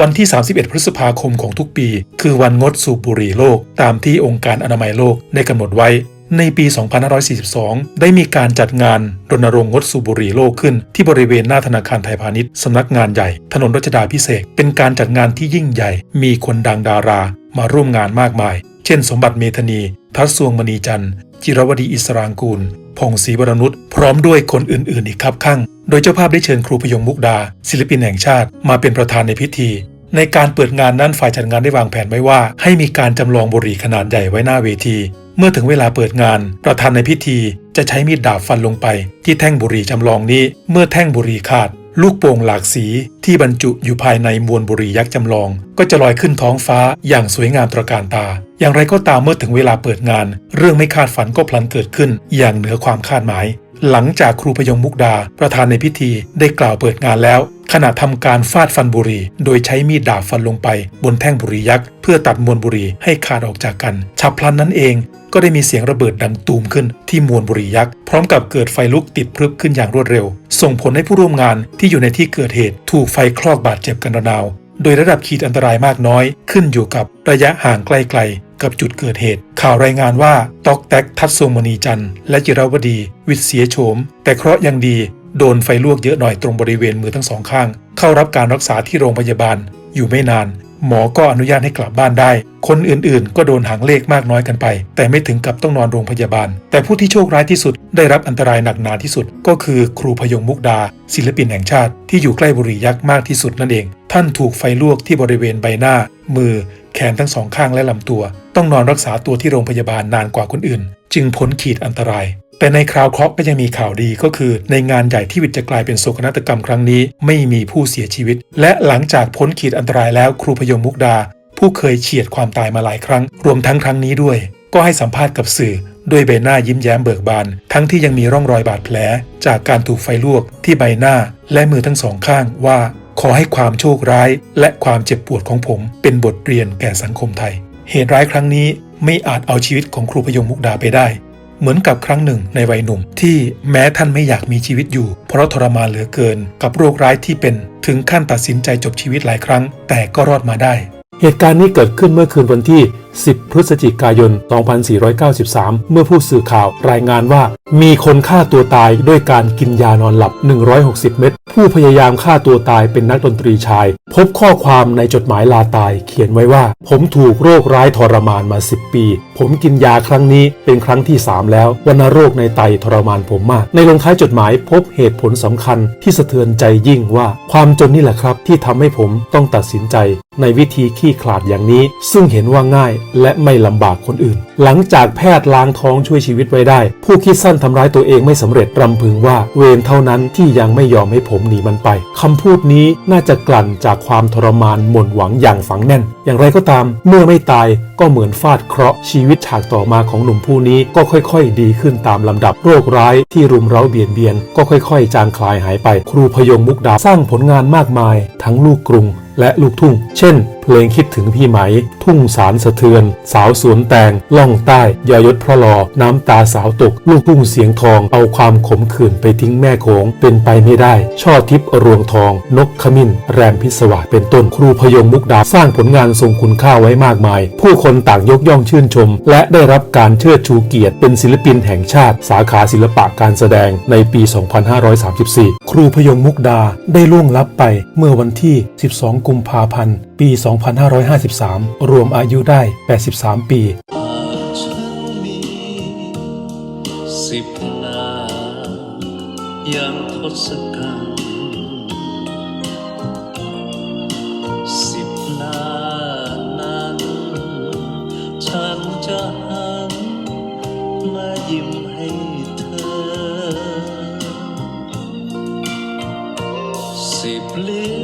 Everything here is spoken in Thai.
วันที่ 31 พฤษภาคมของทุกปี คือวันงดสูบบุหรี่โลก ตามที่องค์การอนามัยโลกได้กำหนดไว้ ในปี 2542 ได้มีการจัดงานรณรงค์งดสูบบุหรี่โลกขึ้น ที่บริเวณหน้าธนาคารไทยพาณิชย์สำนักงานใหญ่ ถนนรัชดาพิเศษเป็นการจัดงานที่ยิ่งใหญ่ มีคนดังดารา มาร่วมงานมากมาย เช่น สมบัติเมธนี ทัศสวงมณีจันทร์จิรวดีอิสรางกูล พงศรีวรนุชพร้อมด้วยคนอื่นๆ อีกครับข้างโดยเจ้าภาพได้เชิญครูพยงมุกดา ศิลปินแห่งชาติ มาเป็นประธานในพิธี ในการเปิดงานนั้นฝ่ายจัดงานได้วางแผนไว้ว่า ให้มีการจำลองบุหรี่ขนาดใหญ่ไว้หน้าเวที เมื่อถึงเวลาเปิดงาน ประธานในพิธี จะใช้มีดดาบฟันลงไป ที่แท่งบุหรี่จำลองนี้ เมื่อแท่งบุหรี่ขาด ลูกโป่งหลากสีที่บรรจุอยู่ภายในมวลบุรียักษ์จำลอง ก็จะลอยขึ้นท้องฟ้าอย่างสวยงามตระการตา อย่างไรก็ตามเมื่อถึงเวลาเปิดงาน เรื่องไม่คาดฝันก็พลันเกิดขึ้น อย่างเหนือความคาดหมาย หลังจากครูพยงมุกดา ประธานในพิธีได้กล่าวเปิดงานแล้วขณะทำการฟาดฟันบุหรี่โดยใช้มีดดาบฟันลงไป บนแท่งบุหรี่ยักษ์เพื่อตัดมวลบุหรี่ให้ขาดออกจากกัน ฉับพลันนั้นเองก็ได้มีเสียงระเบิดดังตูมขึ้นที่มวลบุหรี่ยักษ์พร้อมกับเกิดไฟลุกติดพรึบขึ้นอย่างรวดเร็ว ส่งผลให้ผู้ร่วมงานที่อยู่ในที่เกิดเหตุถูกไฟคลอกบาดเจ็บกันระนาว โดยระดับขีดอันตรายมากน้อย ขึ้นอยู่กับระยะห่างใกลๆกับจุดเกิดเหตุ ข่าวรายงานว่าตอกแตกทัศสวงมณีจันทร์และจิราวดี วิทย์เสียโฉม แต่เคราะห์ยังดี โดนไฟลวกเยอะหน่อยตรงบริเวณมือทั้งสองข้าง เข้ารับการรักษาที่โรงพยาบาล อยู่ไม่นาน หมอก็อนุญาตให้กลับบ้านได้ คนอื่นๆ ก็โดนหางเลขมากน้อยกันไป แต่ไม่ถึงกับต้องนอนโรงพยาบาล แต่ผู้ที่โชคร้ายที่สุด ได้รับอันตรายหนักหนาที่สุด ก็คือครูพยงมุกดา ศิลปินแห่งชาติ ที่อยู่ใกล้บุรียักษ์มากที่สุดนั่นเอง ท่านถูกไฟลวกที่บริเวณใบหน้า มือ แขนทั้งสองข้างและลำตัว ต้องนอนรักษาตัวที่โรงพยาบาลนานกว่าคนอื่น จึงพ้นขีดอันตราย แต่ในคราวเคราะห์ก็ยังมีข่าวดีก็คือ ในงานใหญ่ที่วิทย์จะกลายเป็นโศกนาฏกรรมครั้งนี้ ไม่มีผู้เสียชีวิต และหลังจากพ้นขีดอันตรายแล้วครูพยงมุกดา ผู้เคยเฉียดความตายมาหลายครั้ง รวมทั้งครั้งนี้ด้วย ก็ให้สัมภาษณ์กับสื่อ ด้วยใบหน้ายิ้มแย้มเบิกบาน ทั้งที่ยังมีร่องรอยบาดแผล จากการถูกไฟลวกที่ใบหน้า และมือทั้งสองข้างว่า ขอให้ความโชคร้าย และความเจ็บปวดของผม เป็นบทเรียนแก่สังคมไทย เหตุร้ายครั้งนี้ไม่อาจเอาชีวิตของครูพยงมุกดาไปได้ เหมือนกับครั้งหนึ่งในวัยหนุ่ม ที่แม้ท่านไม่อยากมีชีวิตอยู่ เพราะทรมานเหลือเกิน กับโรคร้ายที่เป็นถึงขั้นตัดสินใจจบชีวิตหลายครั้ง แต่ก็รอดมาได้ เหตุการณ์นี้เกิดขึ้นเมื่อคืนวันที่ 10 พฤศจิกายน 2493 เมื่อผู้สื่อข่าวรายงานว่า มีคนฆ่าตัวตายด้วยการกินยานอนหลับ 160 เม็ดผู้พยายามฆ่าตัวตายเป็นนักดนตรีชาย พบข้อความในจดหมายลาตายเขียนไว้ว่า ผมถูกโรคร้ายทรมานมา 10 ปี ผมกินยาครั้งนี้เป็นครั้งที่ 3 แล้ววัณโรคในไตทรมานผมมาก ในลงท้ายจดหมายพบเหตุผลสำคัญที่สะเทือนใจยิ่งว่า ความจนนี่แหละครับ ที่ทำให้ผมต้องตัดสินใจ ในวิธีขี้ขลาดอย่างนี้ ซึ่งเห็นว่าง่ายและไม่ลำบากคนอื่น หลังจากแพทย์ล้างท้องช่วยชีวิตไว้ได้ ผู้คิดสั้นทำร้ายตัวเองไม่สำเร็จรำพึงว่าเวรเท่านั้นที่ยังไม่ยอมให้ผมหนีมันไปคำพูดนี้น่าจะกลั่นจากความทรมานหม่นหวังอย่างฝังแน่น อย่างไรก็ตาม เมื่อไม่ตายก็เหมือนฟาดเคราะห์ชีวิตฉากต่อมาของหนุ่มผู้นี้ก็ค่อยๆ ดีขึ้นตามลำดับโรคร้ายที่รุมเร้าเบียดเบียน ก็ค่อยๆ จางคลายหายไป ครูพยงมุกดาสร้างผลงานมากมาย ทั้งลูกกรุง และลูกทุ่ง เช่น เพลงคิดถึงพี่ไหม ทุ่งสารสะเทือน สาวสวนแตง ล่องใต้ยอยศพระลอ น้ำตาสาวตก ลูกทุ่งเสียงทอง เอาความขมขื่นไปทิ้งแม่โขง เป็นไปไม่ได้ ช่อทิพย์รวงทอง นกขมิ้น แรมพิศวาสเป็นต้นครูพยงมุกดาสร้างผลงานทรงคุณค่าไว้มากมาย ผู้คนต่างยกย่องชื่นชม และได้รับการเชิดชูเกียรติเป็นศิลปินแห่งชาติ สาขาศิลปะการแสดงในปี 2534 ครูพยงมุกดาได้ล่วงลับไปเมื่อวันที่ 12กุมภาพันธ์ ปี 2553 รวมอายุได้ 83 ปีสิบาสิบนานั้น ฉัายิ้ด้เธอสิบเลี้